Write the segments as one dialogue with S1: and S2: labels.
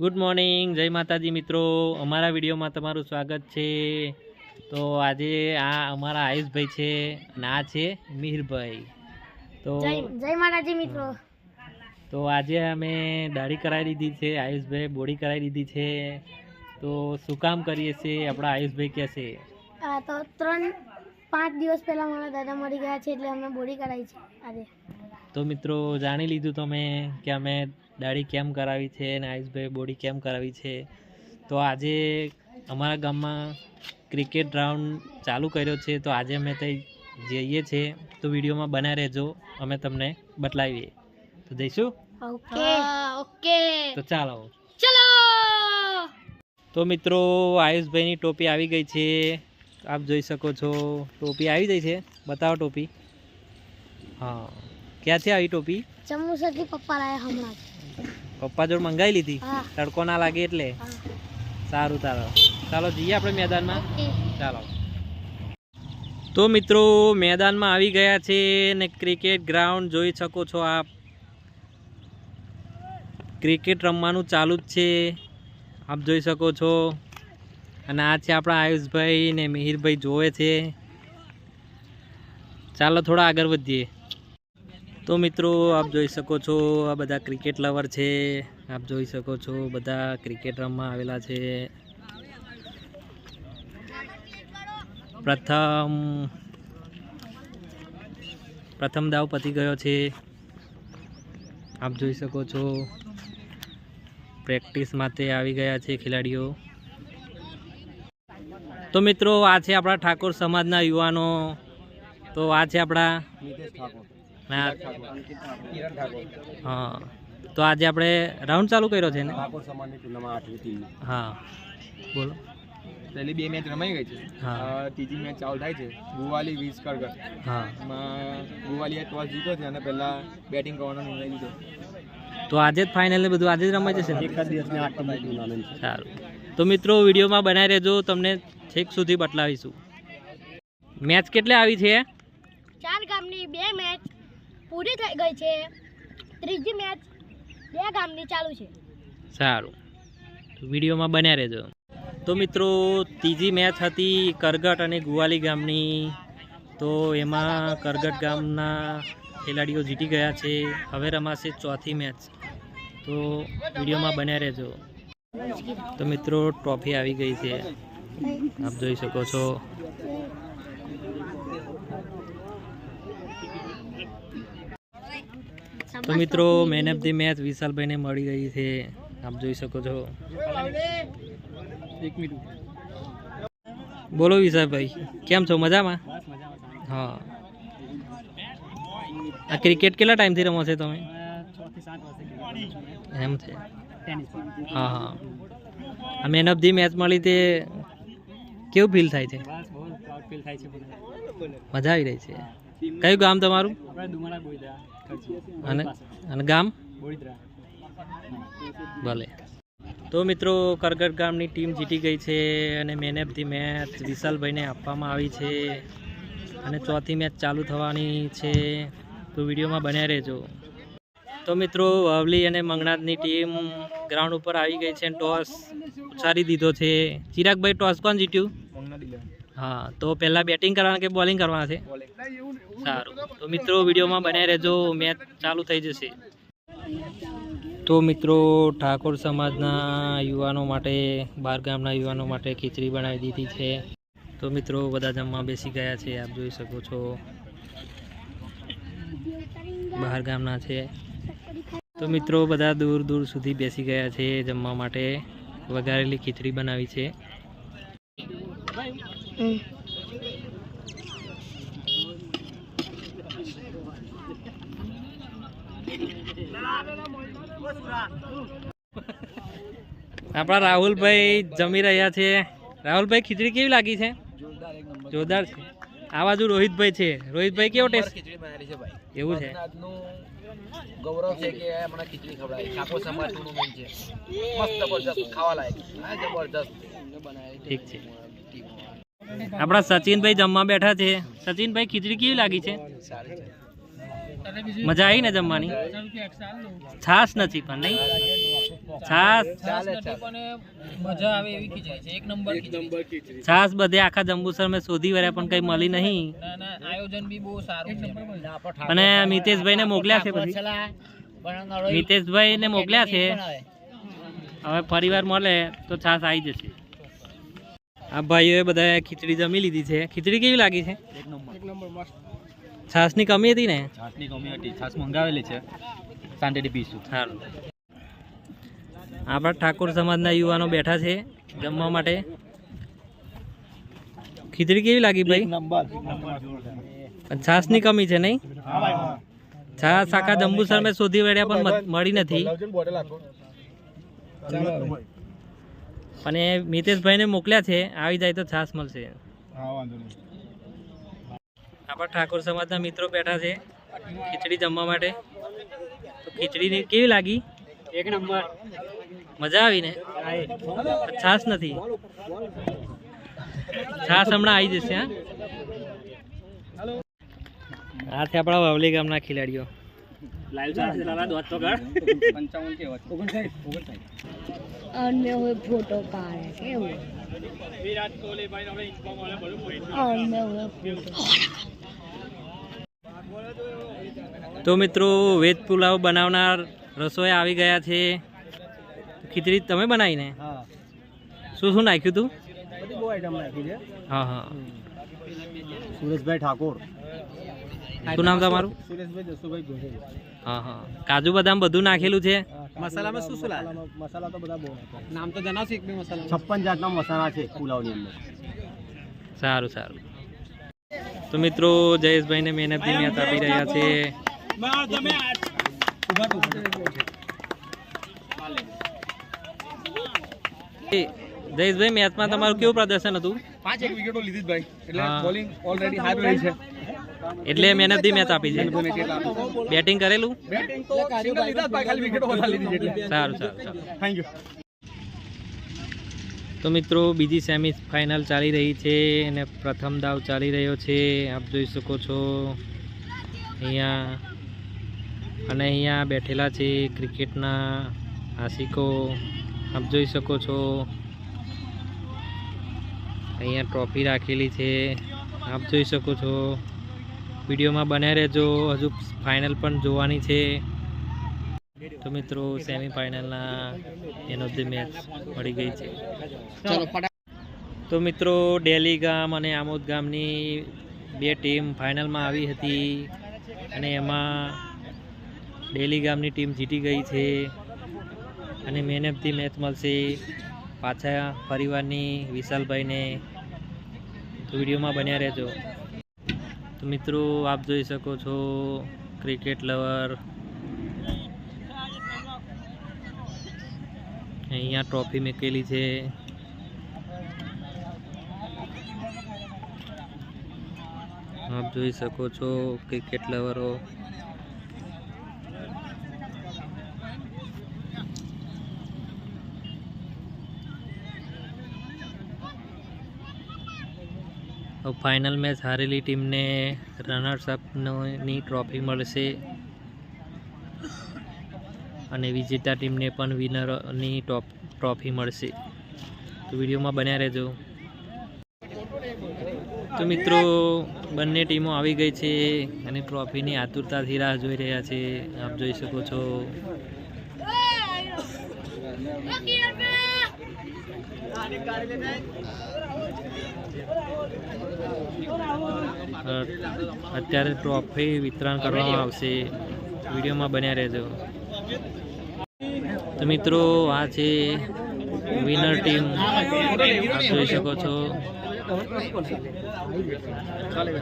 S1: Good morning જય માતાજી મિત્રો. અમારા વિડીયોમાં તમારું સ્વાગત છે. તો આજે આ અમારા આયુષભાઈ છે અને આ છે મિહિરભાઈ તો
S2: જય માતાજી મિત્રો.
S1: તો આજે અમે દાઢી કરાવી દીધી છે આયુષભાઈ બોડી કરાવી દીધી છે. તો શું કામ કરીએ છીએ આપણા આયુષભાઈ કહે છે.
S2: આ તો ત્રણ પાંચ દિવસ પહેલા મારા દાદા મરી ગયા છે એટલે અમે બોડી કરાવી છે આજે.
S1: તો મિત્રો જાણી લીધું તમે કે અમે દાઢી કેમ કરાવી છે અને આયુષભાઈ બોડી કેમ કરાવી છે? તો આજે અમારા ગામમાં ક્રિકેટ ગ્રાઉન્ડ ચાલુ કર્યો છે તો આજે અમે ત્યાં જઈએ છીએ. તો વિડીયોમાં બના રહેજો અમે તમને બતલાવીએ તો જઈશું?
S2: ઓકે. ઓકે.
S1: તો ચાલો.
S2: ચલો!
S1: તો મિત્રો આયુષભાઈની ટોપી આવી ગઈ છે. આપ જોઈ શકો છો ટોપી આવી ગઈ છે. બતાવો ટોપી. હા. ક્યાંથી આવી ટોપી?
S2: જમ્મુસરથી પપ્પા લાયા હમણાં.
S1: પપ્પા જોડ મંગાવી લીધી. તડકો ના લાગે એટલે. સારું તારો. ચાલો જઈએ આપણે મેદાનમાં. ચાલો. તો મિત્રો મેદાનમાં આવી ગયા છે ને ક્રિકેટ ગ્રાઉન્ડ જોઈ શકો છો આપ. ક્રિકેટ રમવાનું ચાલુ જ છે. આપ જોઈ શકો છો. અને આ છે આપણા આયુષભાઈ ને મિહિરભાઈ જોવે છે. ચાલો થોડા આગળ વધીએ. તો મિત્રો, આપ જોઈ શકો છો, આ બધા ક્રિકેટ લવર છે. આપ જોઈ શકો છો, બધા ક્રિકેટ રમવા આવેલા છે. પ્રથમ પ્રથમ દાવ પતી ગયો છે. આપ જોઈ શકો છો પ્રેક્ટિસ માટે આવી ગયા છે ખેલાડીઓ. તો મિત્રો, આ છે આપણા ઠાકોર સમાજના યુવાનો. તો આ છે આપણા હા. તો આજે આપણે રાઉન્ડ ચાલુ કર્યો છે ને? હા બોલો.
S3: પહેલી બે મેચ રમાઈ ગઈ છે. ત્રીજી મેચ ચાલુ થાય છે. ગુવાલી વીસ કરગર.
S1: હા.
S3: એમાં ગુવાલીએ ટોસ જીત્યો છે અને પહેલા બેટિંગ કરવાનો નિર્ણય લીધો.
S1: તો આજે જ ફાઇનલ ને બધું આજે જ રમાઈ જશે? સારું. તો મિત્રો વિડીયોમાં બનાવી રહેજો. તમને છેક સુધી બતલાવીશું મેચ કેટલે આવી છે?
S2: ચાર ગામની બે મેચ. પૂરી થઈ ગઈ છે. ત્રીજી મેચ બે ગામની ચાલુ છે.
S1: સારું. વિડીયોમાં બન્યા રહેજો. તો મિત્રો, ત્રીજી મેચ હતી કરગટ અને ગુવાલી ગામની. તો એમાં કરગટ ગામના ખેલાડીઓ જીતી ગયા છે. હવે રમાશે ચોથી મેચ તો વિડીયોમાં બન્યા રહેજો. તો મિત્રો ટ્રોફી આવી ગઈ છે. આપ જોઈ શકો છો. તો મિત્રો મેન ઓફ ધી મેચ વિશાલભાઈને મળી ગઈ છે. આપ જોઈ શકો છો. બોલો વિશાલભાઈ, કેમ છો? મજામાં? હા. આ ક્રિકેટ કેટલા ટાઈમથી રમો છો તમે? એમ છે. હા હા. આ મેન ઓફ ધી મેચ મળી તે કેવું ફીલ થાય છે? મજા આવી રહી છે. કયું ગામ તમારું? અને અને ગામ? ભલે. તો મિત્રો કરગટ ગામની ટીમ જીતી ગઈ છે અને મેન ઓફ ધી મેચ વિશાલભાઈને આપવામાં આવી છે. અને ચોથી મેચ ચાલુ થવાની છે. તો વિડીયોમાં બન્યા રહેજો. તો મિત્રો વાવલી અને મંગનાથની ટીમ ગ્રાઉન્ડ ઉપર આવી ગઈ છે અને ટોસ ઉછારી દીધો છે. ચિરાગભાઈ ટોસ કોણ જીત્યું? હા તો પહેલાં બેટિંગ કરવાના કે બોલિંગ કરવાના છે? સારું. તો મિત્રો વિડીયોમાં બન્યા રહેજો. મેચ ચાલુ થઈ જશે. તો મિત્રો ઠાકોર સમાજના યુવાનો માટે બાર ગામના યુવાનો માટે ખીચડી બનાવી દીધી છે. તો મિત્રો બધા જમવા બેસી ગયા છે. આપ જોઈ શકો છો. બહાર ગામના છે. તો મિત્રો બધા દૂર દૂર સુધી બેસી ગયા છે જમવા માટે. વઘારેલી ખીચડી બનાવી છે. આપણા રાહુલભાઈ જમી રહ્યા છે. રાહુલભાઈ ખીચડી કેવી લાગી છે?
S3: જોરદાર
S1: છે. આ બાજુ રોહિતભાઈ છે. રોહિતભાઈ કેવો ટેસ્ટ
S3: ખીચડી બનાવેલી છે ભાઈ.
S1: એવું છે?
S3: ગૌરવ છે કે હમણાં ખીચડી ખવડાવી. ઠાકોર સમાજ ટુર્નામેન્ટ છે. મસ્ત જબરજસ્ત ખાવા લાયક જબરજસ્ત.
S1: ઠીક છે. આપણા સચિનભાઈ જમવા બેઠા છે. સચિનભાઈ ખીચડી કેવી લાગી છે?
S3: સારી છે.
S1: મજા આવી ને જમવાની? છાશ નથી પણ નહીં? છાસ
S3: ચાલે ચાલે
S4: મજા આવે એવી ખીચાય છે. એક નંબર ખીચડી
S1: છાસ બધે આખા જંબુસર મેં શોધી વર્યા પણ કઈ મળી નહીં.
S4: ના ના આયોજન બી બહુ સારું છે.
S1: અને મિતેશભાઈને મોકલ્યા છે પછી? મિતેશભાઈને મોકલ્યા છે? હવે ફરીવાર મળે તો છાસ આવી જશે. આ ભાઈઓએ બધા ખીચડી જમી લીધી છે. ખીચડી કેવી લાગી છે? છાસની કમી હતી ને?
S4: છાસની કમી હતી. છાસ મંગાવેલી છે. શાંતિથી પીશું.
S1: સારું આપણા ઠાકોર સમાજના યુવાનો બેઠા છે જમવા માટે. ખીચડી કેવી લાગી ભાઈ? છાશની કમી છે નહીં? છાસ આખા જંબુસર મેં શોધી વળ્યા પણ મળી નથી. પણ એ મિતેશભાઈને મોકલ્યા છે. આવી જાય તો છાસ મળશે. આપણા ઠાકોર સમાજના મિત્રો બેઠા છે ખીચડી જમવા માટે. તો ખીચડીની કેવી લાગી?
S4: એક નંબર.
S1: મજા આવી ને? છાસ નથી. છાસ હમણાં આવી જશે હા? આ છે આપણા વાવલી ગામના ખેલાડીઓ.
S2: અને હવે ફોટો પાડે કેવું
S4: વિરાટ કોહલી ભાઈ ઇન્ફોર્મ વાળા બધું
S2: અને હવે ફોટો
S1: તો મિત્રો વેજ પુલાવ બનાવનાર રસોઈ આવી ગયા છે. ખીચડી તમે બનાવીને? શું શું નાખ્યું તું?
S4: બધી બહુ આઈટમ નાખી છે.
S1: હા હા.
S4: સુરેશભાઈ ઠાકોર.
S1: શું નામ તમારું?
S4: સુરેશભાઈ જસુભાઈ ગોહિલ
S1: હા હા. કાજુ બદામ બધું નાખેલું છે?
S4: મસાલામાં શું શું લાગે? મસાલા તો બધા બહુ નામ તો જણાવશે એક બે મસાલા. છપ્પન જાતના મસાલા છે પુલાવની અંદર.
S1: સારું સારું. તો મિત્રો જયેશભાઈને મહેનતની મેચ આપી રહ્યા છે. જયેશભાઈ મેચમાં તમારું કેવું પ્રદર્શન હતું?
S3: પાંચ એક વિકેટો લીધી ભાઈ. એટલે. બોલિંગ ઓલરેડી હાથ રહી છે.
S1: એટલે મહેનતની મેચ આપી છે. બેટિંગ કરેલું? સારું સારું સારું.
S3: થેન્ક યુ
S1: તો મિત્રો, બીજી સેમી ફાઇનલ ચાલી રહી છે અને પ્રથમ દાવ ચાલી રહ્યો છે. આપ જોઈ શકો છો. અહીંયા અને અહીંયા બેઠેલા છે ક્રિકેટના આશિકો. આપ જોઈ શકો છો. અહીંયા ટ્રોફી રાખેલી છે. આપ જોઈ શકો છો. વિડીયોમાં બન્યા રહેજો. હજુ ફાઇનલ પણ જોવાની છે. તો મિત્રો સેમી ફાઇનલના ઓફ ધી મેચ મળી ગઈ છે. તો મિત્રો ડેલી ગામ અને આમોદ ગામની બે ટીમ ફાઇનલમાં આવી હતી અને એમાં ડેલી ગામની ટીમ જીતી ગઈ છે અને મેન ઓફ ધી મેચ મળશે પાછા પરિવારની વિશાલભાઈને. તો વિડીયોમાં બન્યા રહેજો. તો મિત્રો આપ જોઈ શકો છો ક્રિકેટ લવર અહીંયા ટ્રોફી મૂકેલી છે. આપ જોઈ શકો છો ક્રિકેટ લવરો ફાઇનલ મેચ હારેલી ટીમને રનર્સ અપની ટ્રોફી મળશે. અને વિજેતા ટીમને પણ વિનરની ટોપ ટ્રોફી મળશે. તો વિડીયોમાં બન્યા રહેજો. તો મિત્રો, બંને ટીમો આવી ગઈ છે અને ટ્રોફીની આતુરતાથી રાહ જોઈ રહ્યા છે. આપ જોઈ શકો છો. અત્યારે ટ્રોફી વિતરણ કરવામાં આવશે. વિડીયોમાં બન્યા રહેજો. તો મિત્રો, આ છે વિનર ટીમ જોઈ શકો છો.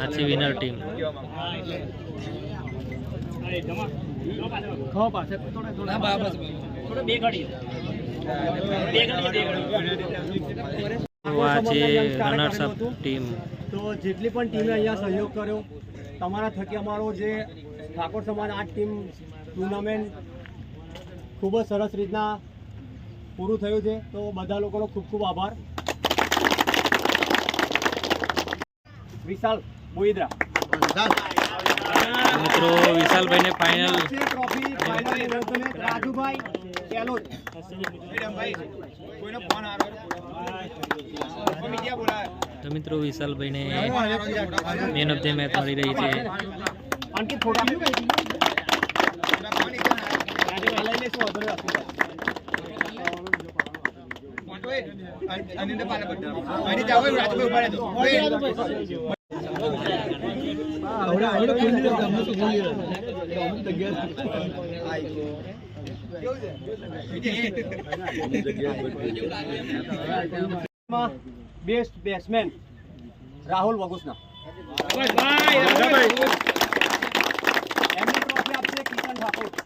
S1: આ છે વિનર ટીમ આ છે રનર્સ ટીમ
S5: જેટલી પણ ટીમે અહીંયા સહયોગ કર્યો, તમારા થકી અમારો જે ઠાકોર સમાજ આ ટીમ ટુર્નામેન્ટ ખૂબ જ સરસ રીતના પૂરું થયું છે. તો બધા લોકોનો ખૂબ ખૂબ આભાર. વિશાલ બોઈદરા
S1: મિત્રો વિશાલભાઈને ફાઇનલ
S5: રાજુભાઈ
S1: તો મિત્રો વિશાલભાઈને મેન ઓફ ધ મેચ મળી રહી છે.
S5: અંકિત ફોટા. બેસ્ટ બેટ્સમેન રાહુલ વગુસના એમની ટ્રોફી આપશે કિશન ઠાકોર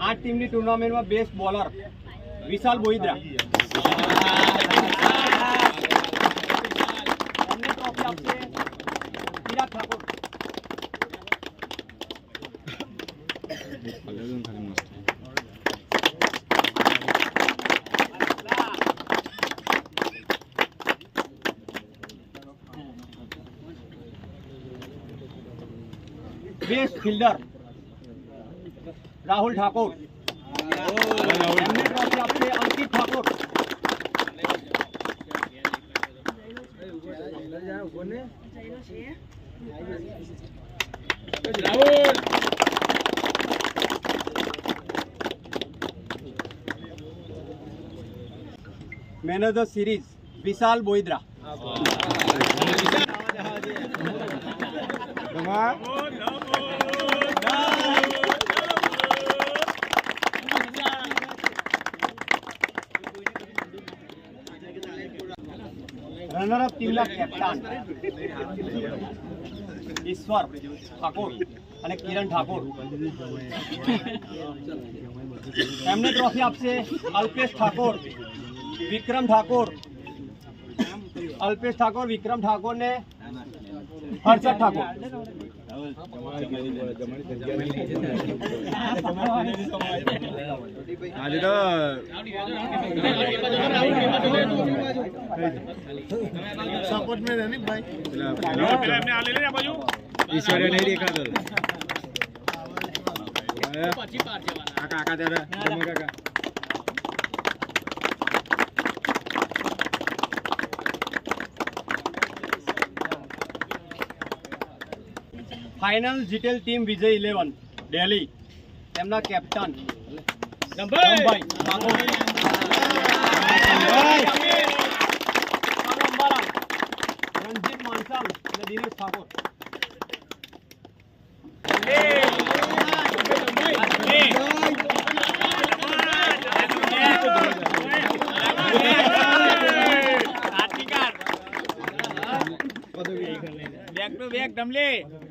S5: આ ટીમની ટુર્નામેન્ટમાં બેસ્ટ બોલર વિશાલ એમને ટ્રોફી આપશે. Chirag Thakor. Best fielder Rahul Thakor. એમને ટ્રોફી આપશે Ankit Thakor. Man of the series Vishal Boidra. Runner up ટીમના કેપ્ટન ઈશ્વર ઠાકોર અને કિરણ ઠાકોર. એમને ટ્રોફી આપશે અલ્પેશ ઠાકોર, વિક્રમ ઠાકોર. અલ્પેશ ઠાકોર, વિક્રમ ઠાકોર ને હર્ષદ ઠાકોર.
S4: આજે તો સપોર્ટ મેં રહે ભાઈ ઈશ્વરે નહીં દેખાતો કાકા કાકા ત્યારે કાકા
S5: ફાઇનલ જીટેલ ટીમ વિજય ઇલેવન દિલ્હી તેમના કેપ્ટન રણજીત માનસાલ અને Dinesh Thakor. Back to back ચૂક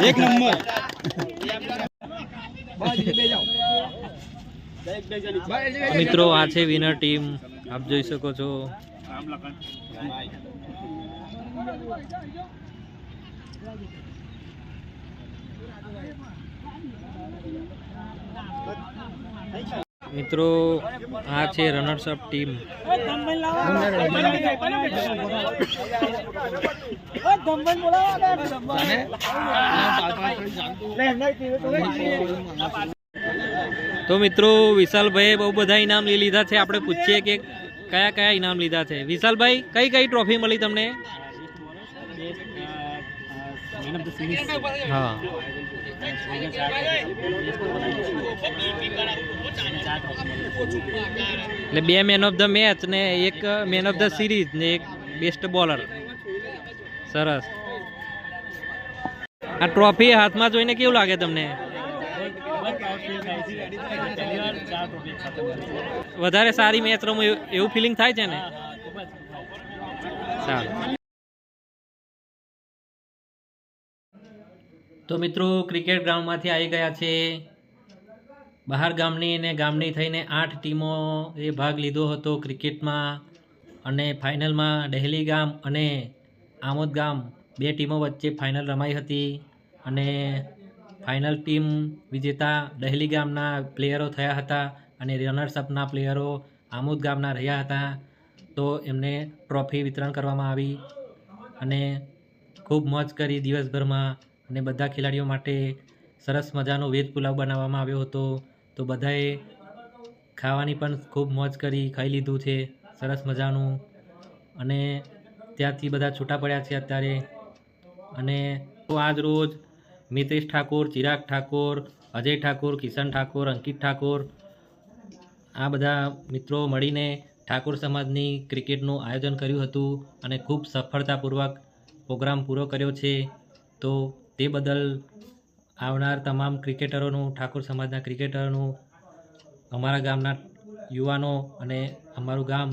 S4: એક નંબર.
S1: મિત્રો આ છે વિનર ટીમ આપ જોઈ શકો છો. મિત્રો, આ છે રનર્સ અપ ટીમ તો મિત્રો, વિશાલભાઈએ બહુ બધા ઇનામ લઈ લીધા છે. આપણે પૂછીએ કે કયા કયા ઇનામ લીધા છે. વિશાલભાઈ, કઈ કઈ ટ્રોફી મળી તમને? હા. એટલે બે મેન ઓફ ધ મેચ ને એક મેન ઓફ ધ સિરીઝ ને એક બેસ્ટ બોલર સરસ. આ ટ્રોફી હાથમાં જોઈને કેવું લાગે તમને? વધારે સારી મેચ રમો એવું- ફિલિંગ થાય છે ને? સારું. તો મિત્રો, ક્રિકેટ ગ્રાઉન્ડમાંથી આવી ગયા છે. બહાર ગામની અને ગામની થઈને આઠ ટીમો એ ભાગ લીધો હતો ક્રિકેટમાં અને ફાઇનલમાં ડહેલી ગામ અને આમોદ ગામ બે ટીમો વચ્ચે ફાઇનલ રમાઈ હતી અને ફાઇનલ ટીમ વિજેતા ડહેલી ગામના પ્લેયરો થયા હતા અને રનર્સઅપના પ્લેયરો આમોદ ગામના રહ્યા હતા. તો એમને ટ્રોફી વિતરણ કરવામાં આવી અને ખૂબ મોજ કરી દિવસભરમાં અને બધા ખેલાડીઓ માટે સરસ મજાનો વેજ પુલાવ બનાવવામાં આવ્યો હતો. તો બધાએ ખાવાની પણ ખૂબ મોજ કરી, ખાઈ લીધું છે. સરસ મજાનું. અને ત્યાંથી બધા છૂટા પડ્યા છે અત્યારે. અને તો આજ રોજ મિતેશ ઠાકોર, ચિરાગ ઠાકોર, અજય ઠાકોર, કિશન ઠાકોર, અંકિત ઠાકોર આ બધા મિત્રો મળીને ઠાકોર સમાજની ક્રિકેટનું આયોજન કર્યું હતું અને ખૂબ સફળતાપૂર્વક પ્રોગ્રામ પૂરો કર્યો છે. તો તે બદલ આવનાર તમામ ક્રિકેટરોનું, ઠાકોર સમાજના ક્રિકેટરોનું, અમારા ગામના યુવાનો અને અમારું ગામ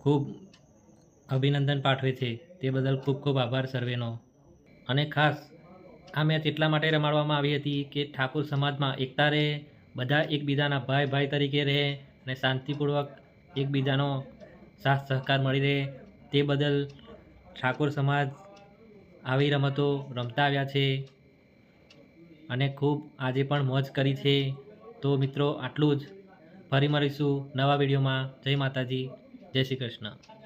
S1: ખૂબ અભિનંદન પાઠવે છે. તે બદલ ખૂબ ખૂબ આભાર સર્વેનો. અને ખાસ, આ મેચ એટલા માટે રમાડવામાં આવી હતી કે ઠાકોર સમાજમાં એકતા રહે, બધા એકબીજાના ભાઈ ભાઈ તરીકે રહે અને શાંતિપૂર્વક એકબીજાનો સાથ સહકાર મળી રહે. તે બદલ ઠાકોર સમાજ આવી રમતો રમતા આવ્યા છે અને ખૂબ આજે પણ મોજ કરી છે. તો મિત્રો, આટલું જ. ફરી મળીશું નવા વિડીયોમાં. જય માતાજી. જય શ્રી કૃષ્ણ.